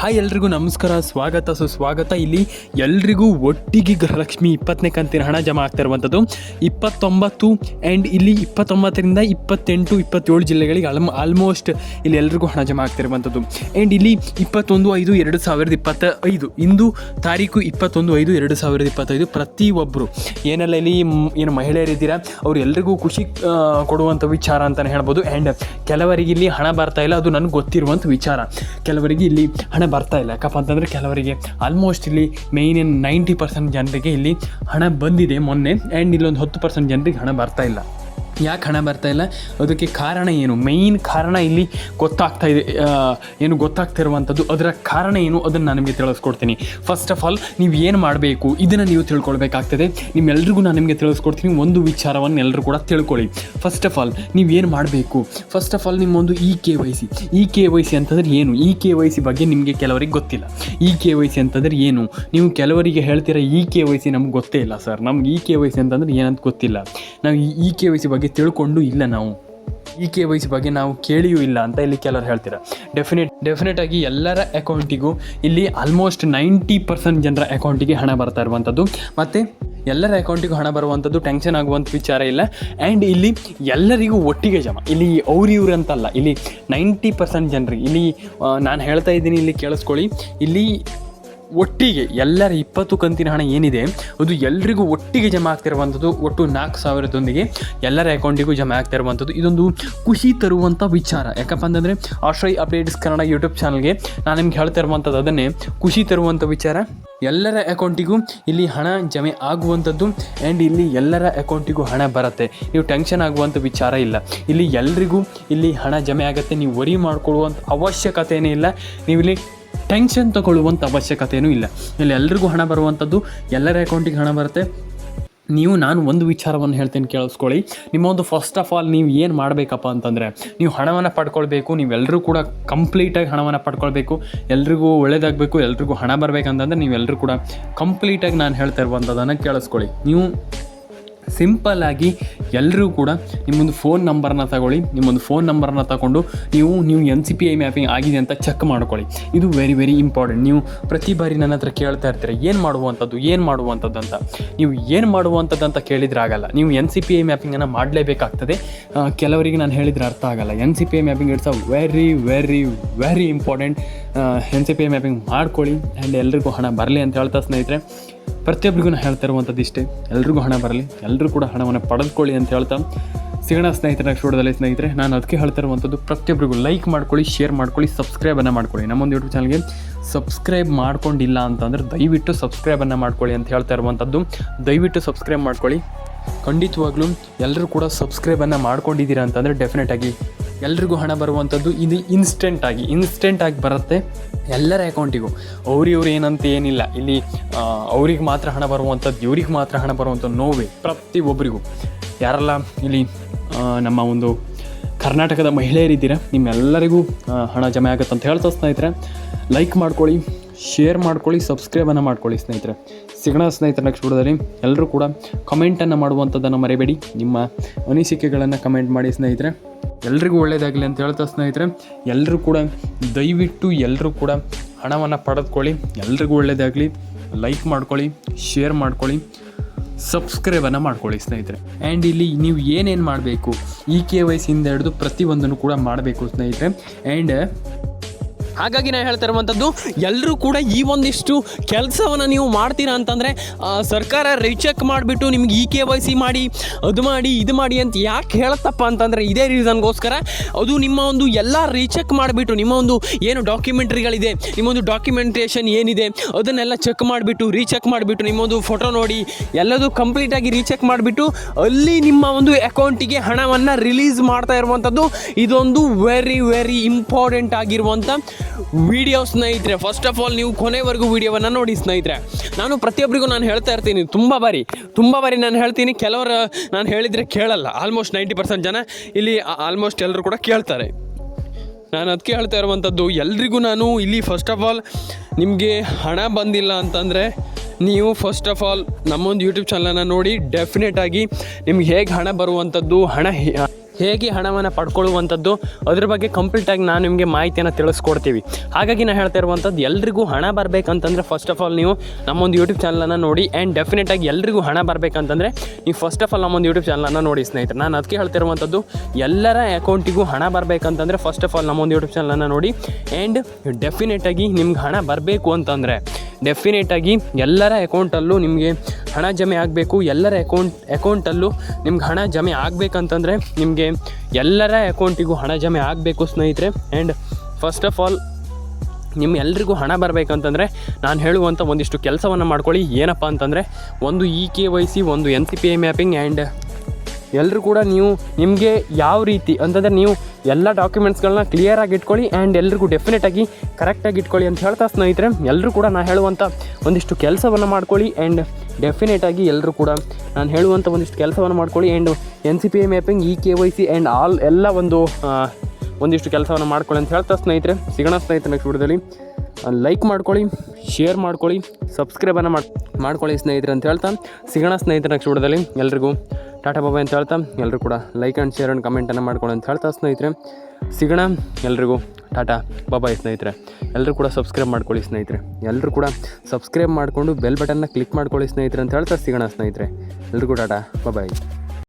Hi ಎಲ್ರಿಗೂ ನಮಸ್ಕಾರ, ಸ್ವಾಗತ, ಸುಸ್ವಾಗತ. ಇಲ್ಲಿ ಎಲ್ರಿಗೂ ಒಟ್ಟಿಗೆ ಗೃಹಲಕ್ಷ್ಮಿ ಇಪ್ಪತ್ತನೇ ಕಂತಿನ ಹಣ ಜಮಾ ಆಗ್ತಾ ಇರುವಂಥದ್ದು. ಇಪ್ಪತ್ತೊಂಬತ್ತು ಆ್ಯಂಡ್ ಇಲ್ಲಿ ಇಪ್ಪತ್ತೊಂಬತ್ತರಿಂದ ಇಪ್ಪತ್ತೆಂಟು, ಇಪ್ಪತ್ತೇಳು ಜಿಲ್ಲೆಗಳಿಗೆ ಆಲ್ಮ್ ಆಲ್ಮೋಸ್ಟ್ ಇಲ್ಲಿ ಎಲ್ರಿಗೂ ಹಣ ಜಮಾ ಆಗ್ತಾ ಇರುವಂಥದ್ದು. ಆ್ಯಂಡ್ ಇಲ್ಲಿ ಇಪ್ಪತ್ತೊಂದು, ಐದು, ಎರಡು ಸಾವಿರದ ಇಪ್ಪತ್ತ ಐದು ಇಂದು ತಾರೀಕು ಇಪ್ಪತ್ತೊಂದು, ಐದು, ಎರಡು ಸಾವಿರದ ಇಪ್ಪತ್ತೈದು. ಪ್ರತಿಯೊಬ್ಬರು ಏನೆಲ್ಲ ಇಲ್ಲಿ ಏನು ಮಹಿಳೆಯರಿದ್ದೀರಾ ಅವ್ರು ಎಲ್ರಿಗೂ ಖುಷಿ ಕೊಡುವಂಥ ವಿಚಾರ ಅಂತಲೇ ಹೇಳ್ಬೋದು. ಆ್ಯಂಡ್ ಕೆಲವರಿಗೆ ಇಲ್ಲಿ ಹಣ ಬರ್ತಾ ಇಲ್ಲ, ಅದು ನನಗೆ ಗೊತ್ತಿರುವಂಥ ವಿಚಾರ. ಕೆಲವರಿಗೆ ಇಲ್ಲಿ ಹಣ ಬರ್ತಾ ಇಲ್ಲ. ಯಾಕಪ್ಪ ಅಂತಂದರೆ ಕೆಲವರಿಗೆ ಆಲ್ಮೋಸ್ಟ್ ಇಲ್ಲಿ ಮೇಯ್ನ್ ಏನು ನೈಂಟಿ ಪರ್ಸೆಂಟ್ ಜನರಿಗೆ ಇಲ್ಲಿ ಹಣ ಬಂದಿದೆ ಮೊನ್ನೆ ಆ್ಯಂಡ್ ಇಲ್ಲೊಂದು ಹತ್ತು ಪರ್ಸೆಂಟ್ ಜನರಿಗೆ ಹಣ ಬರ್ತಾ ಇಲ್ಲ. ಯಾಕೆ ಹಣ ಬರ್ತಾ ಇಲ್ಲ? ಅದಕ್ಕೆ ಕಾರಣ ಏನು? ಮೇಯ್ನ್ ಕಾರಣ ಇಲ್ಲಿ ಗೊತ್ತಾಗ್ತಾ ಇದೆ ಏನು ಗೊತ್ತಾಗ್ತಾ ಇರುವಂಥದ್ದು ಅದರ ಕಾರಣ ಏನು ಅದನ್ನು ನಾನು ನಿಮಗೆ ತಿಳಿಸ್ಕೊಡ್ತೀನಿ. ಫಸ್ಟ್ ಆಫ್ ಆಲ್ ನೀವು ಏನು ಮಾಡಬೇಕು? ಇದನ್ನು ನೀವು ತಿಳ್ಕೊಳ್ಬೇಕಾಗ್ತದೆ. ನಿಮ್ಮೆಲ್ರಿಗೂ ನಾನು ನಿಮಗೆ ತಿಳಿಸ್ಕೊಡ್ತೀನಿ. ಒಂದು ವಿಚಾರವನ್ನು ಎಲ್ಲರೂ ಕೂಡ ತಿಳ್ಕೊಳ್ಳಿ. ಫಸ್ಟ್ ಆಫ್ ಆಲ್ ನೀವು ಏನು ಮಾಡಬೇಕು? ಫಸ್ಟ್ ಆಫ್ ಆಲ್ ನಿಮ್ಮೊಂದು e K Y C e K Y C ಅಂತಂದ್ರೆ ಏನು? ಇ ಕೆ ವೈ ಸಿ ಬಗ್ಗೆ ನಿಮಗೆ ಕೆಲವರಿಗೆ ಗೊತ್ತಿಲ್ಲ. ಇ ಕೆ ವೈ ಸಿ ಅಂತಂದ್ರೆ ಏನು? ನೀವು ಕೆಲವರಿಗೆ ಹೇಳ್ತೀರಾ ಇ ಕೆ ವೈ ಸಿ ನಮ್ಗೆ ಗೊತ್ತೇ ಇಲ್ಲ, ಸರ್. ನಮ್ಗೆ ಇ ಕೆ ವೈ ಸಿ ಅಂತಂದ್ರೆ ಏನಂತ ಗೊತ್ತಿಲ್ಲ. ನಾವು ಇ ಕೆ ವೈ ಸಿ ಬಗ್ಗೆ ತಿಳ್ಕೊಂಡು ಇಲ್ಲ ನಾವು. ಇ ಕೆ ವೈ ಬಗ್ಗೆ ನಾವು ಕೇಳಿಯೂ ಇಲ್ಲ ಅಂತ ಇಲ್ಲಿ ಕೆಲವರು ಹೇಳ್ತೀರ. ಡೆಫಿನೆಟ್ ಡೆಫಿನೆಟ್ ಆಗಿ ಎಲ್ಲರ ಅಕೌಂಟಿಗೂ ಇಲ್ಲಿ ಆಲ್ಮೋಸ್ಟ್ ನೈಂಟಿ ಪರ್ಸೆಂಟ್ ಜನರ ಅಕೌಂಟಿಗೆ ಹಣ ಬರ್ತಾ ಇರುವಂಥದ್ದು. ಮತ್ತು ಎಲ್ಲರ ಅಕೌಂಟಿಗೂ ಹಣ ಬರುವಂಥದ್ದು ಟೆನ್ಷನ್ ಆಗುವಂಥ ವಿಚಾರ ಇಲ್ಲ. ಆ್ಯಂಡ್ ಇಲ್ಲಿ ಎಲ್ಲರಿಗೂ ಒಟ್ಟಿಗೆ ಜಮ. ಇಲ್ಲಿ ಅವ್ರು ಇವ್ರು ಅಂತಲ್ಲ ಇಲ್ಲಿ ನೈಂಟಿ ಪರ್ಸೆಂಟ್ ಜನರಿಗೆ, ಇಲ್ಲಿ ನಾನು ಹೇಳ್ತಾ ಇದ್ದೀನಿ, ಇಲ್ಲಿ ಕೇಳಿಸ್ಕೊಳ್ಳಿ. ಇಲ್ಲಿ ಒಟ್ಟಿಗೆ ಎಲ್ಲರ ಇಪ್ಪತ್ತು ಕಂತಿನ ಹಣ ಏನಿದೆ, ಅದು ಎಲ್ರಿಗೂ ಒಟ್ಟಿಗೆ ಜಮಾ ಆಗ್ತಿರುವಂಥದ್ದು ಒಟ್ಟು ನಾಲ್ಕು ಸಾವಿರದೊಂದಿಗೆ ಎಲ್ಲರ ಅಕೌಂಟಿಗೂ ಜಮಾ ಆಗ್ತಿರುವಂಥದ್ದು. ಇದೊಂದು ಖುಷಿ ತರುವಂಥ ವಿಚಾರ. ಯಾಕಪ್ಪ ಅಂತಂದರೆ, ಆಶ್ರಯ್ ಅಪ್ಡೇಟ್ಸ್ ಕನ್ನಡ ಯೂಟ್ಯೂಬ್ ಚಾನಲ್ಗೆ ನಾನು ನಿಮ್ಗೆ ಹೇಳ್ತಾ ಇರುವಂಥದ್ದು ಅದನ್ನೇ, ಖುಷಿ ತರುವಂಥ ವಿಚಾರ. ಎಲ್ಲರ ಅಕೌಂಟಿಗೂ ಇಲ್ಲಿ ಹಣ ಜಮೆ ಆಗುವಂಥದ್ದು ಆ್ಯಂಡ್ ಇಲ್ಲಿ ಎಲ್ಲರ ಅಕೌಂಟಿಗೂ ಹಣ ಬರುತ್ತೆ. ನೀವು ಟೆನ್ಷನ್ ಆಗುವಂಥ ವಿಚಾರ ಇಲ್ಲ. ಇಲ್ಲಿ ಎಲ್ರಿಗೂ ಇಲ್ಲಿ ಹಣ ಜಮೆ ಆಗುತ್ತೆ. ನೀವು ವರಿ ಮಾಡ್ಕೊಳ್ಳುವಂಥ ಅವಶ್ಯಕತೆಯೇ ಇಲ್ಲ. ನೀವು ಇಲ್ಲಿ ಟೆನ್ಷನ್ ತಗೊಳ್ಳುವಂಥ ಅವಶ್ಯಕತೆಯೂ ಇಲ್ಲ. ಇಲ್ಲಿ ಎಲ್ರಿಗೂ ಹಣ ಬರುವಂಥದ್ದು ಎಲ್ಲರ ಅಕೌಂಟಿಗೆ ಹಣ ಬರುತ್ತೆ. ನೀವು, ನಾನು ಒಂದು ವಿಚಾರವನ್ನು ಹೇಳ್ತೇನೆ ಕೇಳಿಸ್ಕೊಳ್ಳಿ. ನಿಮ್ಮ ಒಂದು ಫಸ್ಟ್ ಆಫ್ ಆಲ್ ನೀವು ಏನು ಮಾಡಬೇಕಪ್ಪ ಅಂತಂದರೆ, ನೀವು ಹಣವನ್ನು ಪಡ್ಕೊಳ್ಬೇಕು ನೀವೆಲ್ಲರೂ ಕೂಡ ಕಂಪ್ಲೀಟಾಗಿ ಹಣವನ್ನು ಪಡ್ಕೊಳ್ಬೇಕು. ಎಲ್ರಿಗೂ ಒಳ್ಳೇದಾಗಬೇಕು, ಎಲ್ರಿಗೂ ಹಣ ಬರಬೇಕಂತಂದರೆ ನೀವೆಲ್ಲರೂ ಕೂಡ ಕಂಪ್ಲೀಟಾಗಿ ನಾನು ಹೇಳ್ತಾ ಇರುವಂಥದ್ದನ್ನು ಕೇಳಿಸ್ಕೊಳ್ಳಿ. ನೀವು ಸಿಂಪಲ್ ಆಗಿ ಎಲ್ಲರೂ ಕೂಡ ನಿಮ್ಮೊಂದು ಫೋನ್ ನಂಬರ್ನ ತಗೊಳ್ಳಿ, ನಿಮ್ಮೊಂದು ಫೋನ್ ನಂಬರ್ನ ತಗೊಂಡು ನೀವು ನೀವು N C P I mapping ಆಗಿದೆ ಅಂತ ಚೆಕ್ ಮಾಡ್ಕೊಳ್ಳಿ. ಇದು ವೆರಿ ವೆರಿ ಇಂಪಾರ್ಟೆಂಟ್ ನೀವು ಪ್ರತಿ ಬಾರಿ ನನ್ನ ಹತ್ರ ಕೇಳ್ತಾ ಇರ್ತೀರ, ಏನು ಮಾಡುವಂಥದ್ದು ಏನು ಮಾಡುವಂಥದ್ದು ಅಂತ? ನೀವು ಏನು ಮಾಡುವಂಥದ್ದು ಅಂತ ಕೇಳಿದ್ರೆ ಆಗಲ್ಲ. ನೀವು ಎನ್ ಸಿ ಪಿ ಐ ಮ್ಯಾಪಿಂಗನ್ನು ಮಾಡಲೇಬೇಕಾಗ್ತದೆ. ಕೆಲವರಿಗೆ ನಾನು ಹೇಳಿದರೆ ಅರ್ಥ ಆಗಲ್ಲ. N C P I mapping it's a very very very important N C P I mapping ಮಾಡ್ಕೊಳ್ಳಿ. ಆ್ಯಂಡ್ ಎಲ್ರಿಗೂ ಹಣ ಬರಲಿ ಅಂತ ಹೇಳ್ತಾ ಸ್ನೇಹಿತರೆ ಪ್ರತಿಯೊಬ್ಬರಿಗೂ ನಾನು ಹೇಳ್ತಾ ಇರುವಂಥದ್ದು ಇಷ್ಟೇ. ಎಲ್ರಿಗೂ ಹಣ ಬರಲಿ ಎಲ್ಲರೂ ಕೂಡ ಹಣವನ್ನು ಪಡೆದುಕೊಳ್ಳಿ ಅಂತ ಹೇಳ್ತಾ ಸಿಗೋಣ ಸ್ನೇಹಿತರ ನೆಕ್ಸ್ಟ್ ಸ್ನೇಹಿತರೆ, ನಾನು ಅದಕ್ಕೆ ಹೇಳ್ತಾ ಇರುವಂಥದ್ದು ಪ್ರತಿಯೊಬ್ಬರಿಗೂ ಲೈಕ್ ಮಾಡ್ಕೊಳ್ಳಿ ಶೇರ್ ಮಾಡ್ಕೊಳ್ಳಿ ಸಬ್ಸ್ಕ್ರೈಬನ್ನು ಮಾಡ್ಕೊಳ್ಳಿ. ನಮ್ಮೊಂದು ಯೂಟ್ಯೂಬ್ ಚಾನಲ್ಗೆ ಸಬ್ಸ್ಕ್ರೈಬ್ ಮಾಡ್ಕೊಂಡಿಲ್ಲ ಅಂತಂದರೆ ದಯವಿಟ್ಟು ಸಬ್ಸ್ಕ್ರೈಬನ್ನು ಮಾಡ್ಕೊಳ್ಳಿ ಅಂತ ಹೇಳ್ತಾ ಇರುವಂಥದ್ದು. ದಯವಿಟ್ಟು ಸಬ್ಸ್ಕ್ರೈಬ್ ಮಾಡ್ಕೊಳ್ಳಿ. ಖಂಡಿತವಾಗ್ಲೂ ಎಲ್ಲರೂ ಕೂಡ ಸಬ್ಸ್ಕ್ರೈಬನ್ನು ಮಾಡ್ಕೊಂಡಿದ್ದೀರಾ ಅಂತಂದರೆ ಡೆಫಿನೆಟ್ ಆಗಿ ಎಲ್ರಿಗೂ ಹಣ ಬರುವಂಥದ್ದು ಇದು ಇನ್ಸ್ಟೆಂಟಾಗಿ ಆಗಿ ಇನ್ಸ್ಟೆಂಟ್ ಆಗಿ ಬರುತ್ತೆ ಎಲ್ಲರ ಅಕೌಂಟಿಗೂ ಅವ್ರಿವ್ರು ಏನಂತ ಏನಿಲ್ಲ. ಇಲ್ಲಿ ಅವ್ರಿಗೆ ಮಾತ್ರ ಹಣ ಬರುವಂಥದ್ದು, ಇವ್ರಿಗೆ ಮಾತ್ರ ಹಣ ಬರುವಂಥದ್ದು ನೋವೇ ಪ್ರತಿಯೊಬ್ಬರಿಗೂ ಯಾರೆಲ್ಲ, ಇಲ್ಲಿ ನಮ್ಮ ಒಂದು ಕರ್ನಾಟಕದ ಮಹಿಳೆಯರಿದ್ದೀರ ನಿಮ್ಮೆಲ್ಲರಿಗೂ ಹಣ ಜಮೆ ಆಗುತ್ತೆ ಅಂತ ಹೇಳ್ತಾ ಸ್ನೇಹಿತರೆ ಲೈಕ್ ಮಾಡ್ಕೊಳ್ಳಿ ಶೇರ್ ಮಾಡ್ಕೊಳ್ಳಿ ಸಬ್ಸ್ಕ್ರೈಬನ್ನು ಮಾಡ್ಕೊಳ್ಳಿ ಸ್ನೇಹಿತರೆ. ಸಿಗೋಣ ಸ್ನೇಹಿತರ ನೆಕ್ಸ್ಟ್ ವಿಡಿಯೋದಲ್ಲಿ. ಎಲ್ಲರೂ ಕೂಡ ಕಮೆಂಟನ್ನು ಮಾಡುವಂಥದ್ದನ್ನು ಮರಿಬೇಡಿ. ನಿಮ್ಮ ಅನಿಸಿಕೆಗಳನ್ನು ಕಮೆಂಟ್ ಮಾಡಿ ಸ್ನೇಹಿತರೆ. ಎಲ್ರಿಗೂ ಒಳ್ಳೆಯದಾಗಲಿ ಅಂತ ಹೇಳ್ತಾ ಸ್ನೇಹಿತರೆ ಎಲ್ಲರೂ ಕೂಡ ದಯವಿಟ್ಟು ಎಲ್ಲರೂ ಕೂಡ ಹಣವನ್ನು ಪಡೆದುಕೊಳ್ಳಿ, ಎಲ್ರಿಗೂ ಒಳ್ಳೆಯದಾಗಲಿ ಲೈಕ್ ಮಾಡ್ಕೊಳ್ಳಿ ಶೇರ್ ಮಾಡ್ಕೊಳ್ಳಿ ಸಬ್ಸ್ಕ್ರೈಬನ್ನು ಮಾಡ್ಕೊಳ್ಳಿ ಸ್ನೇಹಿತರೆ. ಆ್ಯಂಡ್ ಇಲ್ಲಿ ನೀವು ಏನೇನು ಮಾಡಬೇಕು ಇ ಕೆ ವೈಸಿಂದ ಹಿಡಿದು ಪ್ರತಿಯೊಂದನ್ನು ಕೂಡ ಮಾಡಬೇಕು ಸ್ನೇಹಿತರೆ. ಆ್ಯಂಡ್ ಹಾಗಾಗಿ ನಾನು ಹೇಳ್ತಾ ಇರುವಂಥದ್ದು ಎಲ್ಲರೂ ಕೂಡ ಈ ಒಂದಿಷ್ಟು ಕೆಲಸವನ್ನು ನೀವು ಮಾಡ್ತೀರಾ ಅಂತಂದರೆ ಸರ್ಕಾರ ರೀಚೆಕ್ ಮಾಡಿಬಿಟ್ಟು ನಿಮ್ಗೆ ಇ ಕೆ ವೈ ಸಿ ಮಾಡಿ, ಅದು ಮಾಡಿ, ಇದು ಮಾಡಿ ಅಂತ ಯಾಕೆ ಹೇಳುತ್ತಪ್ಪ ಅಂತಂದರೆ ಇದೇ ರೀಸನ್ಗೋಸ್ಕರ ಅದು ನಿಮ್ಮ ಒಂದು ಎಲ್ಲ ರೀಚೆಕ್ ಮಾಡಿಬಿಟ್ಟು, ನಿಮ್ಮ ಒಂದು ಏನು ಡಾಕ್ಯುಮೆಂಟ್ರಿಗಳಿದೆ ನಿಮ್ಮೊಂದು ಡಾಕ್ಯುಮೆಂಟೇಷನ್ ಏನಿದೆ, ಅದನ್ನೆಲ್ಲ ಚೆಕ್ ಮಾಡಿಬಿಟ್ಟು ರೀಚೆಕ್ ಮಾಡಿಬಿಟ್ಟು ನಿಮ್ಮೊಂದು ಫೋಟೋ ನೋಡಿ, ಎಲ್ಲದೂ ಕಂಪ್ಲೀಟಾಗಿ ರೀಚೆಕ್ ಮಾಡಿಬಿಟ್ಟು, ಅಲ್ಲಿ ನಿಮ್ಮ ಒಂದು ಅಕೌಂಟಿಗೆ ಹಣವನ್ನು ರಿಲೀಸ್ ಮಾಡ್ತಾ ಇರುವಂಥದ್ದು, ಇದೊಂದು ವೆರಿ ವೆರಿ ಇಂಪಾರ್ಟೆಂಟ್ ಆಗಿರುವಂಥ ವಿಡಿಯೋ ಸ್ನೇಹಿತರೆ ಫಸ್ಟ್ ಆಫ್ ಆಲ್ ನೀವು ಕೊನೆವರೆಗೂ ವಿಡಿಯೋವನ್ನು ನೋಡಿ ಸ್ನೇಹಿತರೆ. ನಾನು ಪ್ರತಿಯೊಬ್ಬರಿಗೂ ನಾನು ಹೇಳ್ತಾ ಇರ್ತೀನಿ, ತುಂಬ ಬಾರಿ ತುಂಬ ಬಾರಿ ನಾನು ಹೇಳ್ತೀನಿ, ಕೆಲವರು ನಾನು ಹೇಳಿದರೆ ಕೇಳಲ್ಲ. ಆಲ್ಮೋಸ್ಟ್ ನೈಂಟಿ ಪರ್ಸೆಂಟ್ ಜನ ಇಲ್ಲಿ ಆಲ್ಮೋಸ್ಟ್ ಎಲ್ಲರೂ ಕೂಡ ಕೇಳ್ತಾರೆ. ನಾನು ಅದಕ್ಕೆ ಹೇಳ್ತಾ ಇರುವಂಥದ್ದು, ಎಲ್ರಿಗೂ ನಾನು ಇಲ್ಲಿ ಫಸ್ಟ್ ಆಫ್ ಆಲ್ ನಿಮಗೆ ಹಣ ಬಂದಿಲ್ಲ ಅಂತಂದರೆ, ನೀವು ಫಸ್ಟ್ ಆಫ್ ಆಲ್ ನಮ್ಮೊಂದು ಯೂಟ್ಯೂಬ್ ಚಾನಲನ್ನು ನೋಡಿ ಡೆಫಿನೆಟ್ ಆಗಿ ನಿಮ್ಗೆ ಹೇಗೆ ಹಣ ಬರುವಂಥದ್ದು, ಹಣ ಹೇಗೆ ಹಣವನ್ನು ಪಡ್ಕೊಳ್ಳುವಂಥದ್ದು, ಅದ್ರ ಬಗ್ಗೆ ಕಂಪ್ಲೀಟಾಗಿ ನಾನು ನಿಮಗೆ ಮಾಹಿತಿಯನ್ನು ತಿಳಿಸ್ಕೊಡ್ತೀವಿ. ಹಾಗಾಗಿ ನಾನು ಹೇಳ್ತಾ ಇರುವಂಥದ್ದು, ಎಲ್ರಿಗೂ ಹಣ ಬರಬೇಕಂತಂದರೆ ಫಸ್ಟ್ ಆಫ್ ಆಲ್ ನೀವು ನಮ್ಮೊಂದು ಯೂಟ್ಯೂಬ್ ಚಾನಲನ್ನು ನೋಡಿ ಆ್ಯಂಡ್ ಡೆಫಿನೆಟಾಗಿ ಎಲ್ರಿಗೂ ಹಣ ಬರಬೇಕಂತಂದರೆ ನೀವು ಫಸ್ಟ್ ಆಫ್ ಆಲ್ ನಮ್ಮೊಂದು ಯೂಟ್ಯೂಬ್ ಚಾನಲನ್ನು ನೋಡಿ ಸ್ನೇಹಿತರೆ. ನಾನು ಅದಕ್ಕೆ ಹೇಳ್ತಿರುವಂಥದ್ದು ಎಲ್ಲರ ಅಕೌಂಟಿಗೂ ಹಣ ಬರಬೇಕಂತಂದರೆ ಫಸ್ಟ್ ಆಫ್ ಆಲ್ ನಮ್ಮೊಂದು ಯೂಟ್ಯೂಬ್ ಚಾನಲನ್ನು ನೋಡಿ ಆ್ಯಂಡ್ ಡೆಫಿನೆಟಾಗಿ ನಿಮ್ಗೆ ಹಣ ಬರಬೇಕು ಅಂತಂದರೆ ಡೆಫಿನೆಟಾಗಿ ಎಲ್ಲರ ಅಕೌಂಟಲ್ಲೂ ನಿಮಗೆ ಹಣ ಜಮೆ ಆಗಬೇಕು. ಎಲ್ಲರ ಅಕೌಂಟ್ ಅಕೌಂಟಲ್ಲೂ ನಿಮ್ಗೆ ಹಣ ಜಮೆ ಆಗಬೇಕಂತಂದರೆ ನಿಮಗೆ ಎಲ್ಲರ ಅಕೌಂಟಿಗೂ ಹಣ ಜಮೆ ಆಗಬೇಕು ಸ್ನೇಹಿತರೆ. ಆ್ಯಂಡ್ ಫಸ್ಟ್ ಆಫ್ ಆಲ್ ನಿಮ್ಮ ಎಲ್ರಿಗೂ ಹಣ ಬರಬೇಕಂತಂದರೆ ನಾನು ಹೇಳುವಂಥ ಒಂದಿಷ್ಟು ಕೆಲಸವನ್ನು ಮಾಡ್ಕೊಳ್ಳಿ. ಏನಪ್ಪ ಅಂತಂದರೆ ಒಂದು ಇ ಕೆ ವೈ ಸಿ ಒಂದು N C P I mapping and ಎಲ್ಲರೂ ಕೂಡ ನೀವು ನಿಮಗೆ ಯಾವ ರೀತಿ, ಅಂತಂದರೆ ನೀವು ಎಲ್ಲ ಡಾಕ್ಯುಮೆಂಟ್ಸ್ಗಳನ್ನ ಕ್ಲಿಯರಾಗಿ ಇಟ್ಕೊಳ್ಳಿ ಆ್ಯಂಡ್ ಎಲ್ರಿಗೂ ಡೆಫಿನೆಟಾಗಿ ಕರೆಕ್ಟಾಗಿ ಇಟ್ಕೊಳ್ಳಿ ಅಂತ ಹೇಳ್ತಾ ಸ್ನೇಹಿತರೆ ಎಲ್ಲರೂ ಕೂಡ ನಾನು ಹೇಳುವಂಥ ಒಂದಿಷ್ಟು ಕೆಲಸವನ್ನು ಮಾಡ್ಕೊಳ್ಳಿ ಆ್ಯಂಡ್ ಡೆಫಿನೆಟಾಗಿ ಎಲ್ಲರೂ ಕೂಡ ನಾನು ಹೇಳುವಂಥ ಒಂದಿಷ್ಟು ಕೆಲಸವನ್ನು ಮಾಡ್ಕೊಳ್ಳಿ and N C P I mapping E K Y C and all ಎಲ್ಲ ಒಂದು ಒಂದಿಷ್ಟು ಕೆಲಸವನ್ನು ಮಾಡ್ಕೊಳ್ಳಿ ಅಂತ ಹೇಳ್ತಾ ಸ್ನೇಹಿತರೆ. ಸಿಗೋಣ ಸ್ನೇಹಿತರೆ ನೆಕ್ಸ್ಟ್ ವಿಡಿಯೋದಲ್ಲಿ. ಲೈಕ್ ಮಾಡ್ಕೊಳ್ಳಿ ಶೇರ್ ಮಾಡ್ಕೊಳ್ಳಿ ಸಬ್ಸ್ಕ್ರೈಬನ್ನು ಮಾಡಿ, ಮಾಡ್ಕೊಳ್ಳಿ ಸ್ನೇಹಿತರೆ ಅಂತ ಹೇಳ್ತಾ. ಸಿಗೋಣ ಸ್ನೇಹಿತರೆ ನೆಕ್ಸ್ಟ್ ವಿಡಿಯೋದಲ್ಲಿ. ಎಲ್ರಿಗೂ ಟಾಟಾ ಬಾಬಾ ಅಂತ ಹೇಳ್ತಾ ಎಲ್ಲರೂ ಕೂಡ ಲೈಕ್ ಆ್ಯಂಡ್ ಶೇರ್ ಆ್ಯಂಡ್ ಕಮೆಂಟನ್ನು ಮಾಡ್ಕೊಳ್ಳಿ ಅಂತ ಹೇಳ್ತಾ ಸ್ನೇಹಿತರೆ. ಸಿಗೋಣ ಎಲ್ರಿಗೂ ಟಾಟಾ ಬಾಬಾಯ್ ಸ್ನೇಹಿತರೆ. ಎಲ್ಲರೂ ಕೂಡ ಸಬ್ಸ್ಕ್ರೈಬ್ ಮಾಡ್ಕೊಳ್ಳಿ ಸ್ನೇಹಿತರೆ. ಎಲ್ಲರೂ ಕೂಡ ಸಬ್ಸ್ಕ್ರೈಬ್ ಮಾಡಿಕೊಂಡು ಬೆಲ್ ಬಟನ್ನ ಕ್ಲಿಕ್ ಮಾಡ್ಕೊಳ್ಳಿ ಸ್ನೇಹಿತರೆ ಅಂತ ಹೇಳ್ತಾ ಸಿಗೋಣ ಸ್ನೇಹಿತರೆ. ಎಲ್ರಿಗೂ ಟಾಟಾ ಬಾಬಾಯ್